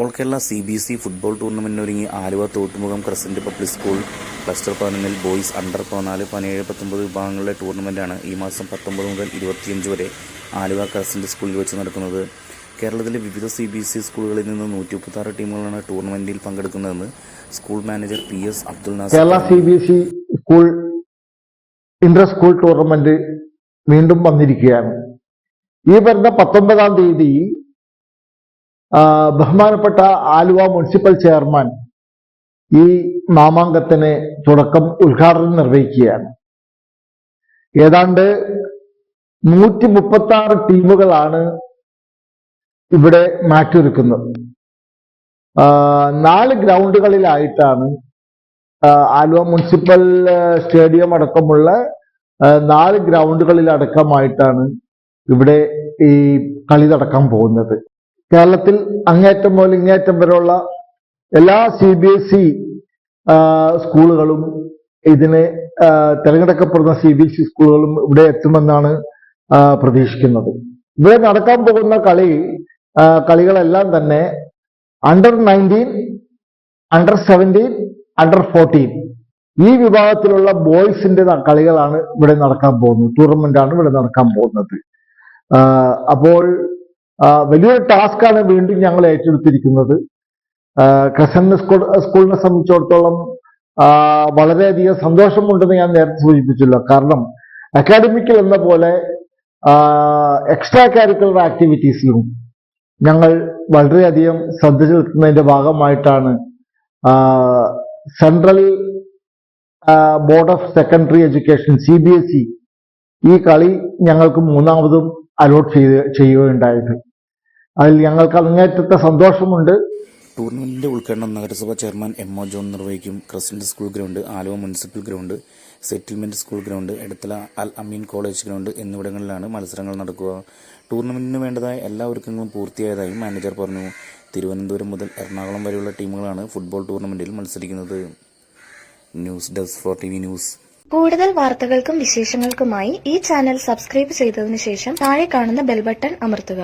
All Kerala C B S E football ടൂർണമെന്റിനൊരുങ്ങി Aluva Thottumugham crescent public school cluster പതിനൊന്നിൽ boys under പതിനാല് പതിനേഴ് പത്തൊമ്പത് വിഭാഗങ്ങളുടെ ടൂർണമെന്റാണ് ഈ മാസം പത്തൊമ്പത് മുതൽ ഇരുപത്തിയഞ്ച് വരെ ആലുവ ക്രസന്റ് സ്കൂളിൽ വെച്ച് നടക്കുന്നത്. കേരളത്തിലെ വിവിധ സി ബി എസ് ഇ സ്കൂളുകളിൽ നിന്ന് നൂറ്റി മുപ്പത്താറ് ടീമുകളാണ് ടൂർണമെന്റിൽ പങ്കെടുക്കുന്നതെന്ന് school manager P S Abdul Kerala Nasar C B S E school inter school tournament വീണ്ടും വന്നിരിക്കുകയാണ്. ഈ വരുന്ന പത്തൊമ്പതാം തീയതി ബഹുമാനപ്പെട്ട ആലുവ മുനിസിപ്പൽ ചെയർമാൻ ഈ നാമാങ്കത്തിന് തുടക്കം ഉദ്ഘാടനം നിർവഹിക്കുകയാണ്. ഏതാണ്ട് നൂറ്റി മുപ്പത്തി ആറ് ടീമുകളാണ് ഇവിടെ മാറ്റിയൊരുക്കുന്നത്. ആ, നാല് ഗ്രൗണ്ടുകളിലായിട്ടാണ് ആലുവ മുനിസിപ്പൽ സ്റ്റേഡിയം അടക്കമുള്ള നാല് ഗ്രൗണ്ടുകളിലടക്കമായിട്ടാണ് ഇവിടെ ഈ കളി നടക്കാൻ പോകുന്നത്. കേരളത്തിൽ അങ്ങേറ്റം മുതൽ ഇങ്ങേറ്റം വരെയുള്ള എല്ലാ സി ബി എസ് ഇ സ്കൂളുകളും ഇതിന് തിരഞ്ഞെടുക്കപ്പെടുന്ന സി ബി എസ് ഇ സ്കൂളുകളും ഇവിടെ എത്തുമെന്നാണ് പ്രതീക്ഷിക്കുന്നത്. ഇവിടെ നടക്കാൻ പോകുന്ന കളി കളികളെല്ലാം തന്നെ under nineteen under seventeen under fourteen ഈ വിഭാഗത്തിലുള്ള ബോയ്സിന്റെ കളികളാണ് ഇവിടെ നടക്കാൻ പോകുന്നത്. ടൂർണമെന്റ് ആണ് ഇവിടെ നടക്കാൻ പോകുന്നത്. അപ്പോൾ വലിയൊരു ടാസ്ക്കാണ് വീണ്ടും ഞങ്ങൾ ഏറ്റെടുത്തിരിക്കുന്നത്. ക്രസന്റ് സ്കൂൾ സ്കൂളിനെ സംബന്ധിച്ചിടത്തോളം വളരെയധികം സന്തോഷമുണ്ടെന്ന് ഞാൻ നേരത്തെ സൂചിപ്പിച്ചല്ലോ. കാരണം അക്കാഡമിക്കൽ എന്ന പോലെ എക്സ്ട്രാ കാരിക്കുലർ ആക്ടിവിറ്റീസിലും ഞങ്ങൾ വളരെയധികം ശ്രദ്ധ ചെലുത്തുന്നതിന്റെ ഭാഗമായിട്ടാണ് central board of secondary education C ഈ കളി ഞങ്ങൾക്ക് മൂന്നാമതും അലോട്ട് ചെയ്ത് ചെയ്യുകയുണ്ടായത് അതിൽ ഞങ്ങൾക്ക് അങ്ങേറ്റത്തെ സന്തോഷമുണ്ട്. ടൂർണമെന്റിന്റെ ഉദ്ഘാടനം നഗരസഭാ ചെയർമാൻ എം ഒ ജോൺ നിർവഹിക്കും. Crescent school ground Aluva municipal ground settlement school ground Edathala Al Ameen college ground എന്നിവിടങ്ങളിലാണ് മത്സരങ്ങൾ നടക്കുക. ടൂർണമെന്റിന് വേണ്ടതായ എല്ലാ ഒരുക്കങ്ങളും പൂർത്തിയായതായും മാനേജർ പറഞ്ഞു. തിരുവനന്തപുരം മുതൽ എറണാകുളം വരെയുള്ള ടീമുകളാണ് ഫുട്ബോൾ ടൂർണമെന്റിൽ മത്സരിക്കുന്നത്. News desk four T V news. കൂടുതൽ വാർത്തകൾക്കും വിശേഷങ്ങൾക്കുമായി ഈ ചാനൽ സബ്സ്ക്രൈബ് ചെയ്തതിനു ശേഷം താഴെ കാണുന്ന ബെൽ ബട്ടൺ അമർത്തുക.